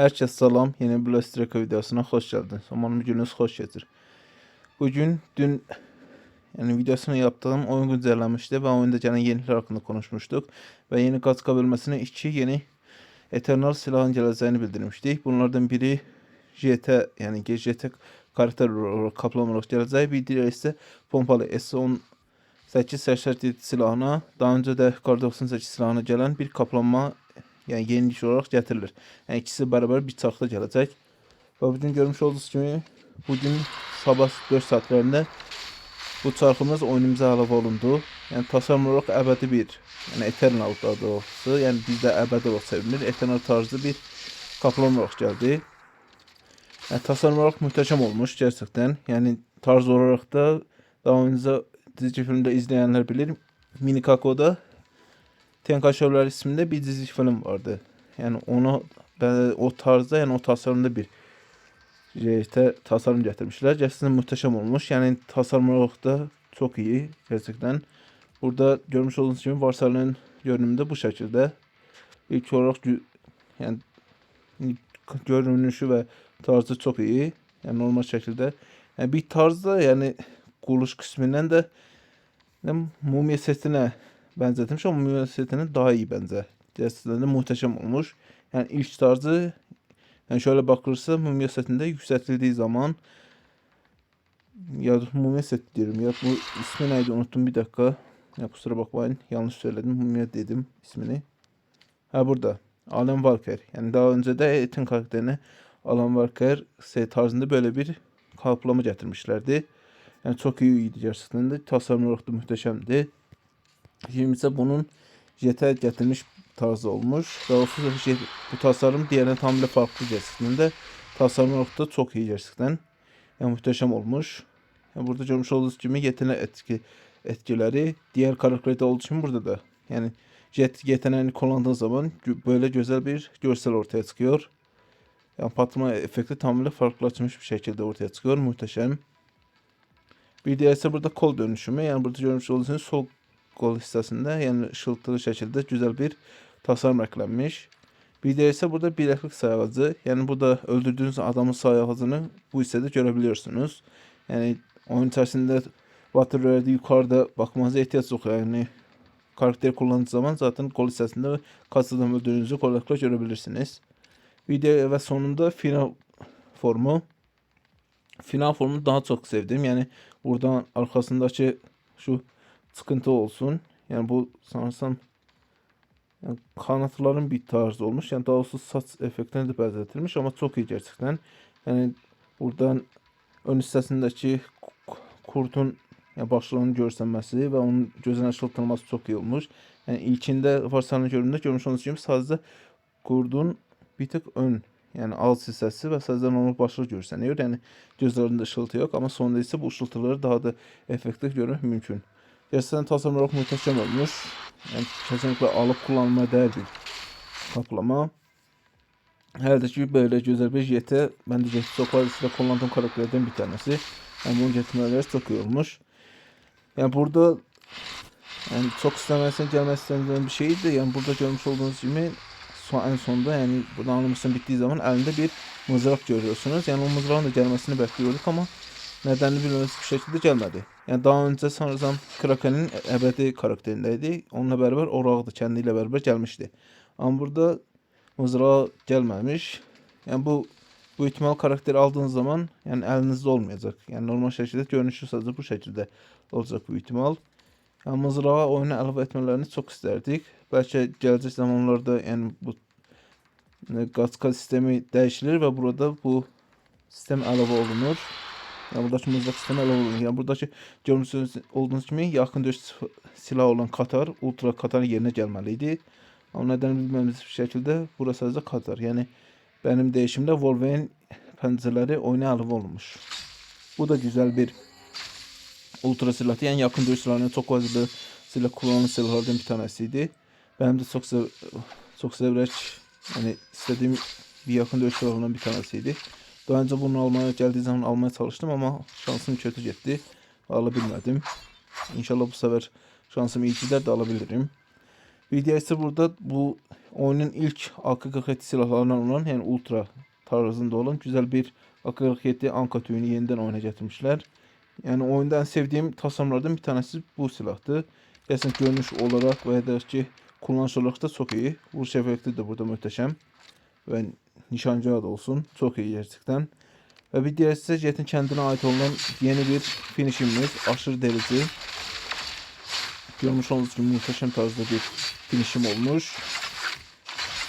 Herkes salam. Yeni bir Lestreka videosuna hoş geldiniz. Umarım gününüz hoş geçir. Bugün dün yani videosunu yaptığım oyun güncellenmişti ve oyunda gelen yenilikler hakkında konuşmuştuk. Ve yeni katkı bölmesine iki yeni Eternal silahın geleceğini bildirmiştik. Bunlardan biri JT yani GJT karakter olarak kaplama olarak geleceği. Bir diğeri ise pompalı S10 8 Sərşət silahına daha önce de Kar 98 silahına gelen bir kaplanma yani yenilik olarak getirilir. Yani ikisi beraber bir çarkta gelecek. Ve bugün görmüş olduğunuz gibi bugün sabah 4 saatlerinde bu çarkımız oyunumuza əlavə olundu. Yəni tasarım olaraq əbədi bir, yəni Eternal daha doğrusu, yəni bizdə əbədi olaraq çevrilir. Eternal tarzı bir kaplan olaraq gəldi. Yəni tasarım olaraq möhtəşəm olmuş gerçekten. Yəni tarz olarak da daha önce dizi filmde izleyenler bilir. Mini Kako'da Tenka Şovlar isminde bir dizi film vardı. Yani onu ben o tarzda yani o tasarımda bir işte tasarım getirmişler. Gerçekten muhteşem olmuş. Yani tasarım olarak da çok iyi gerçekten. Burada görmüş olduğunuz gibi varsayılan görünümde bu şekilde. İlk olarak yani görünüşü ve tarzı çok iyi. Yani normal şekilde. Yani bir tarzda yani kuruluş kısmından da ne mumya setine benzetmiş ama setine daha iyi bence. De muhteşem olmuş. Yani ilk tarzı yani şöyle bakılırsa setinde yükseltildiği zaman ya set diyorum ya bu ismi neydi unuttum bir dakika. Ya kusura bakmayın yanlış söyledim mumya dedim ismini. Ha burada Alan Walker yani daha önce de Ethan karakterine Alan Walker set tarzında böyle bir kaplama getirmişlerdi. Yani çok iyiydi gerçekten de. Tasarım olarak da muhteşemdi. Şimdi ise bunun jete getirmiş tarzı olmuş. Daha doğrusu bu tasarım diğerine tamamen farklı gerçekten de. Tasarım olarak da çok iyi gerçekten. Yani muhteşem olmuş. Yani burada görmüş olduğunuz gibi yetenek etki etkileri diğer karakterde olduğu için burada da. Yani jet yeteneğini kullandığın zaman böyle güzel bir görsel ortaya çıkıyor. Yani patlama efekti tamamen farklılaşmış bir şekilde ortaya çıkıyor. Muhteşem. Bir diğer ise burada kol dönüşümü. Yani burada görmüş olduğunuz sol kol hissəsində, yəni ışıltılı şəkildə gözəl bir tasarım əklənmiş. Bir diğer ise burada biləklik sayağacı. Yəni bu da öldürdüğünüz adamın sayağacını bu hissədə görə biliyorsunuz. Yəni oyun içərisində Royale'de yukarıda bakmanıza ehtiyac yok. Yani karakteri kullandığı zaman zaten kol hissəsində kaç adam öldürdüğünüzü kolaylıkla görebilirsiniz. Video ve sonunda final formu. Final formunu daha çok sevdim. Yani buradan arkasındaki şu sıkıntı olsun. Yani bu sanırsam yani kanatların bir tarzı olmuş. Yani daha doğrusu saç efektine de benzetilmiş ama çok iyi gerçekten. Yani buradan ön hissəsindəki ku- kurdun yani başlarının görsənməsi və onun gözünə ışıltılması çok iyi olmuş. Yani ilkində varsanın göründüğünde görmüş olduğunuz gibi sadece kurdun bir tık ön yani alt hissəsi və sadəcə normal başlığı görsənir. Yəni gözlərində ışıltı yok ama sonunda ise bu ışıltıları daha da effektif görmek mümkün. Gerçekten tasarım olarak muhteşem olmuş. Yani kesinlikle alıp kullanmaya değer bir kaplama. Her gibi böyle güzel bir JT. Ben de JT çok fazlasıyla kullandığım karakterlerden bir tanesi. Yani bunun getirmeleri çok iyi. Yani burada yani çok istemezsen gelmez istediğim bir şeydi. Yani burada görmüş olduğunuz gibi son, en sonunda yani burada anlamışsın bittiği zaman elinde bir mızrak görüyorsunuz. Yani o mızrağın da gelmesini bekliyorduk ama nedenini bilmemiz bir şekilde gelmedi. Yani daha önce sanırsam Kraken'in ebedi karakterindeydi. Onunla beraber Orağ'da kendiyle beraber gelmişti. Ama burada mızrağı gelmemiş. Yani bu bu ihtimal karakteri aldığınız zaman yani elinizde olmayacak. Yani normal şekilde görünüşü sadece bu şekilde olacak bu ihtimal. Yani mızrağı oyuna əlavə etmələrini çok isterdik. Belki gelecek zamanlarda yani bu Gatka sistemi değişilir ve burada bu sistem əlavə olunur. Yani buradaki mızrak sistemi əlavə olunur. Yani buradaki görmüş olduğunuz kimi yaxın döyüş sil- silahı olan Katar, Ultra Katar yerine gelmeliydi. Ama neden bilmemiz bir şekilde burası sadece Katar. Yani benim değişimde Wolverine pencereleri oyuna əlavə olunmuş. Bu da güzel bir ultra silahı. Yani yakın dövüş silahlarının çok vaziyetli silah kullanılan silahlardan bir tanesiydi. Benim de çok sev çok severek yani istediğim bir yakın dövüş silahlarından bir tanesiydi. Daha önce bunu almaya geldiği zaman almaya çalıştım ama şansım kötü gitti. Alabilmedim. İnşallah bu sefer şansım iyi gider de alabilirim. VDI ise burada bu oyunun ilk AK-47 silahlarından olan yani ultra tarzında olan güzel bir AK-47 Anka tüyünü yeniden oyuna getirmişler. Yani oyunda en sevdiğim tasarımlardan bir tanesi bu silahtı. Gerçekten görünüş olarak ve da ki kullanış olarak da çok iyi. Vuruş efekti de burada muhteşem. Ve nişancı da olsun. Çok iyi gerçekten. Ve bir diğer ise Jet'in kendine ait olan yeni bir finishimiz. Aşırı delici. Görmüş olduğunuz gibi muhteşem tarzda bir finishim olmuş.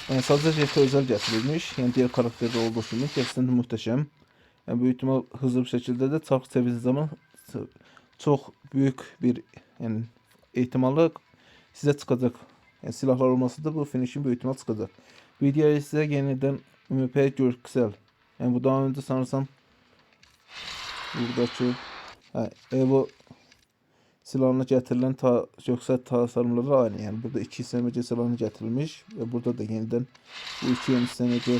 Yani sadece Jet'e özel getirilmiş. Yani diğer karakterde olduğu gibi gerçekten muhteşem. Yani büyük ihtimal hızlı bir şekilde de tak sevdiği zaman çok büyük bir yani ihtimalle size çıkacak. Yani silahlar olmasa da bu finish'in büyük ihtimal çıkacak. Videoya size yeniden MP görsel. Yani bu daha önce sanırsam buradaki ha, Evo silahına getirilen ta, göksel tasarımları aynı. Yani burada iki SMC silahına getirilmiş ve burada da yeniden bu iki yeni SMC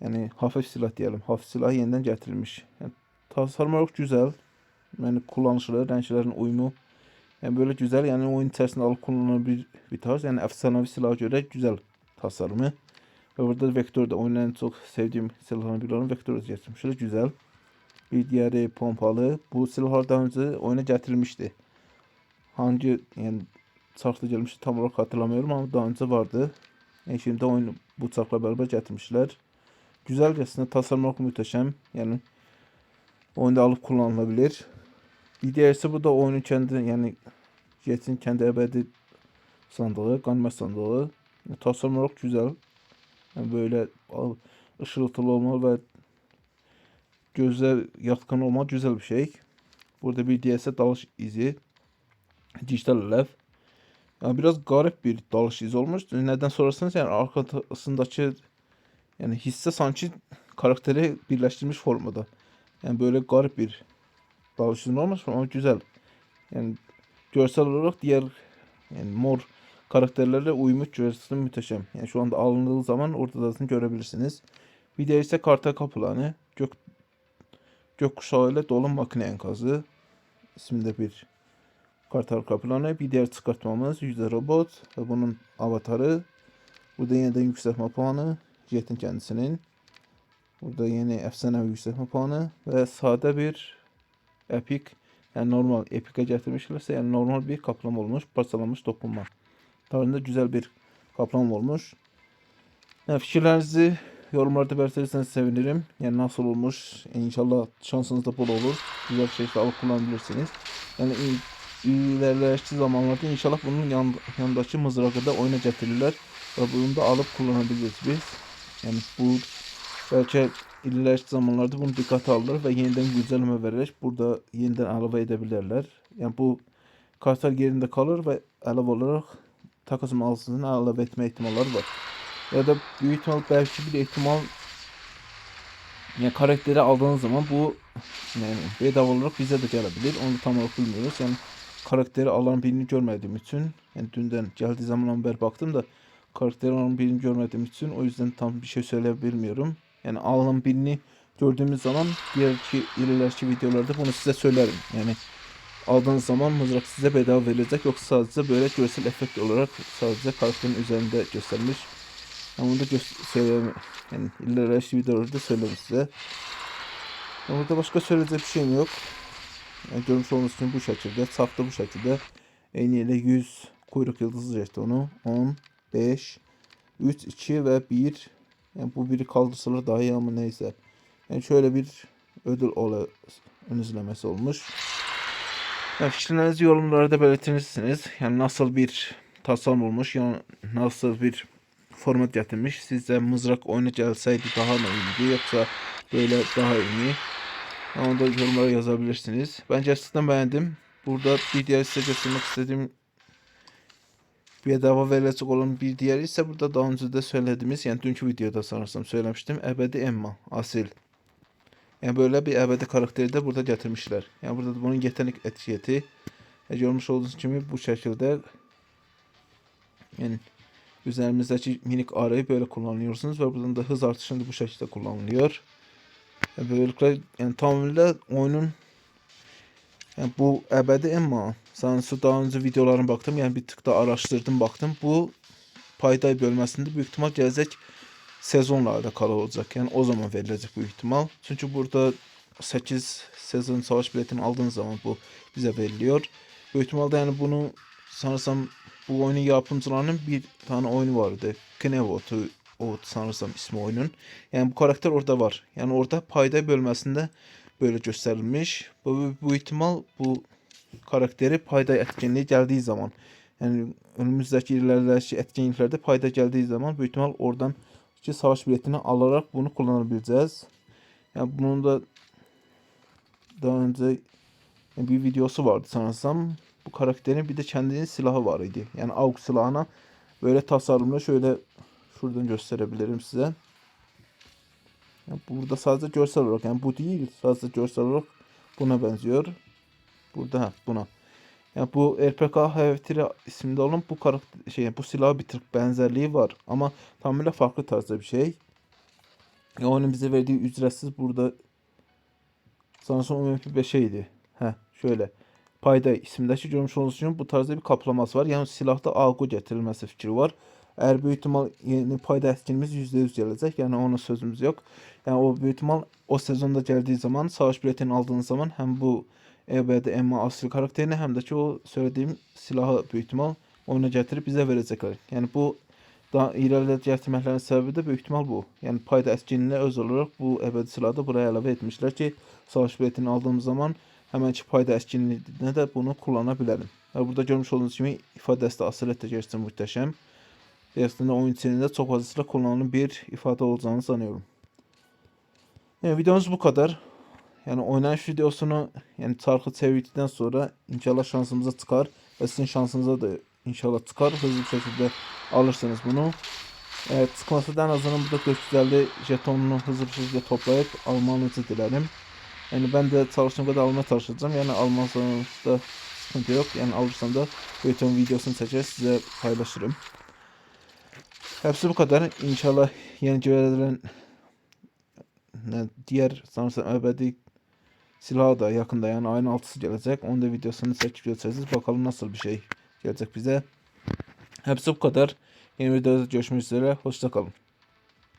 yani hafif silah diyelim. Hafif silah yeniden getirilmiş. Yani tasarım olarak güzel. Yani kullanışları, renklerin uyumu. Yani böyle güzel yani oyun içerisinde alıp kullanılan bir, bir tarz. Yani efsanevi silaha göre güzel tasarımı. Ve burada vektör de oyunun en çok sevdiğim silahların biri olan vektör getirmişler. Güzel. Bir diğeri pompalı. Bu silahlar daha önce oyuna getirilmişti. Hangi yani çarkta gelmişti tam olarak hatırlamıyorum ama daha önce vardı. Yani şimdi oyunu bu çarkla beraber getirmişler. Güzelcesine tasarım olarak muhteşem. Yani oyunda alıp kullanılabilir. Bir diğerisi bu da oyunun kendi yani Jet'in kendi ebedi sandığı, ganmet sandığı. Yani tasarım olarak güzel. Yani böyle ışıltılı olma ve göze yatkın olma güzel bir şey. Burada bir DS dalış izi. Dijital alev. Yani biraz garip bir dalış izi olmuş. Neden sorarsanız yani arkasındaki yani hisse sanki karakteri birleştirmiş formada. Yani böyle garip bir dalış izi olmuş ama güzel. Yani görsel olarak diğer yani mor karakterlerle uymuş görsel muhteşem. Yani şu anda alındığı zaman ortada zaten görebilirsiniz. Bir de ise karta kapılanı gök gökkuşağı ile dolu makine enkazı isminde bir kartal kapılanı. Bir diğer çıkartmamız yüzde robot ve bunun avatarı. Burada yeniden yükseltme puanı. Jet'in kendisinin. Burada yeni efsanevi yükseltme puanı ve sade bir epic yani normal epic'e getirmişlerse yani normal bir kaplama olmuş. Parçalanmış dokunma. Tarzında güzel bir kaplama olmuş. Yani fikirlerinizi yorumlarda belirtirseniz sevinirim. Yani nasıl olmuş? Yani inşallah şansınız da bol olur. Güzel şekilde alıp kullanabilirsiniz. Yani il- ilerleyen zamanlarda inşallah bunun yan, yanındaki mızrağı da oyuna getirirler. Ve bunu da alıp kullanabiliriz biz. Yani bu belki ilerleyen zamanlarda bunu dikkate alırlar ve yeniden güncelleme vererek burada yeniden alava edebilirler. Yani bu kartal yerinde kalır ve alava olarak takas mağazasını alava etme ihtimalleri var. Ya da büyük ihtimal belki bir ihtimal yani karakteri aldığınız zaman bu yani bedava olarak bize de gelebilir. Onu tam olarak bilmiyoruz. Yani karakteri alan birini görmediğim için yani dünden geldiği zaman beri baktım da karakteri alan birini görmediğim için o yüzden tam bir şey söyleyebilmiyorum. Yani alan birini gördüğümüz zaman diğerki ileriki videolarda bunu size söylerim. Yani aldığınız zaman mızrak size bedava verilecek yoksa sadece böyle görsel efekt olarak sadece karakterin üzerinde göstermiş. Ben bunu da söyleyeyim. Yani ileriki videolarda söylerim size. Yani burada başka söyleyecek bir şeyim yok. Yani görmüş olduğunuz için bu şekilde. Safta bu şekilde. En ile 100 kuyruk yıldızı jetonu. 10, 5, 3, 2 ve 1. Yani bu biri kaldırsalar daha iyi ama neyse. Yani şöyle bir ödül ola ön izlemesi olmuş. Yani fikirlerinizi yorumlarda belirtirsiniz. Yani nasıl bir tasarım olmuş, yani nasıl bir format getirmiş. Sizce mızrak oyuna gelseydi daha mı iyiydi yoksa böyle daha iyi? Onu da yorumlara yazabilirsiniz. Ben gerçekten beğendim. Burada bir diğer size göstermek istediğim bedava verilecek olan bir diğer ise burada daha önce de söylediğimiz yani dünkü videoda sanırsam söylemiştim. Ebedi Emma Asil. Yani böyle bir ebedi karakteri de burada getirmişler. Yani burada da bunun yetenek etiketi. E, görmüş olduğunuz gibi bu şekilde yani üzerimizdeki minik arayı böyle kullanıyorsunuz ve buradan da hız artışında bu şekilde kullanılıyor. Yani böylelikle yani tamamıyla oyunun yani bu ebedi Emma sanırsam daha önce videolarına baktım yani bir tık da araştırdım baktım. Bu payday bölməsində büyük ihtimal gələcək sezonla alakalı olacak. Yani o zaman verilecek büyük ihtimal. Çünkü burada 8 sezon savaş biletini aldığınız zaman bu bize veriliyor. Büyük ihtimalle yani bunu sanırsam bu oyunun yapımcılarının bir tane oyunu vardı. Knevot o sanırsam ismi oyunun. Yani bu karakter orada var. Yani orada payda bölməsində böyle gösterilmiş. Bu, bu ihtimal bu karakteri payda etkinliği geldiği zaman yani önümüzdeki ilerleyici etkinliklerde payda geldiği zaman büyük ihtimal oradan ki savaş biletini alarak bunu kullanabileceğiz. Yani bunun da daha önce bir videosu vardı sanırsam. Bu karakterin bir de kendinin silahı var idi. Yani AUG silahına böyle tasarımla şöyle şuradan gösterebilirim size. Yani burada sadece görsel olarak yani bu değil sadece görsel olarak buna benziyor. Burada buna. Yani bu RPK Hevetiri isminde olan bu karakter şey bu silah bir tık benzerliği var ama tamamen farklı tarzda bir şey. Ya onun bize verdiği ücretsiz burada sanırsam UMP 5'eydi. Heh şöyle. Payda isimdeki görmüş olduğunuz için bu tarzda bir kaplaması var. Yani silahda AGO getirilmesi fikri var. Eğer büyük ihtimal yeni payda etkinimiz %100 gelecek. Yani ona sözümüz yok. Yani o büyük ihtimal o sezonda geldiği zaman savaş biletini aldığınız zaman hem bu EBD Emma asıl karakterini hem de o söylediğim silahı büyük ihtimal oyuna getirip bize verecekler. Yani bu daha ileride getirməklərin səbəbi də böyük ihtimal bu. Yəni payda etkinliğine öz olaraq bu əbədi silahı da buraya əlavə etmişlər ki, savaş biletini aldığım zaman həmənki payda etkinliyinə də bunu kullana bilərim. Və burada görmüş olduğunuz kimi ifadəsi də asilət də gerçekten muhteşem. Aslında oyun içinde çok fazlasıyla kullanılan bir ifade olacağını sanıyorum. Yani videomuz bu kadar. Yani oynanış videosunu yani çarkı çevirdikten sonra inşallah şansımıza çıkar ve sizin şansınıza da inşallah çıkar. Hızlı bir şekilde alırsınız bunu. Evet çıkması da en azından burada 450 jetonunu hızlı bir şekilde toplayıp almanızı dilerim. Yani ben de çalıştığım kadar almaya çalışacağım. Yani almazsanız da sıkıntı yok. Yani alırsam da bütün videosunu çeker size paylaşırım. Hepsi bu kadar. İnşallah yeni ne- diğer sanırsam ebedi silahı da yakında yani ayın altısı gelecek. Onun da videosunu çekip göstereceğiz. Bakalım nasıl bir şey gelecek bize. Hepsi bu kadar. Yeni videoda görüşmek üzere. Hoşça kalın.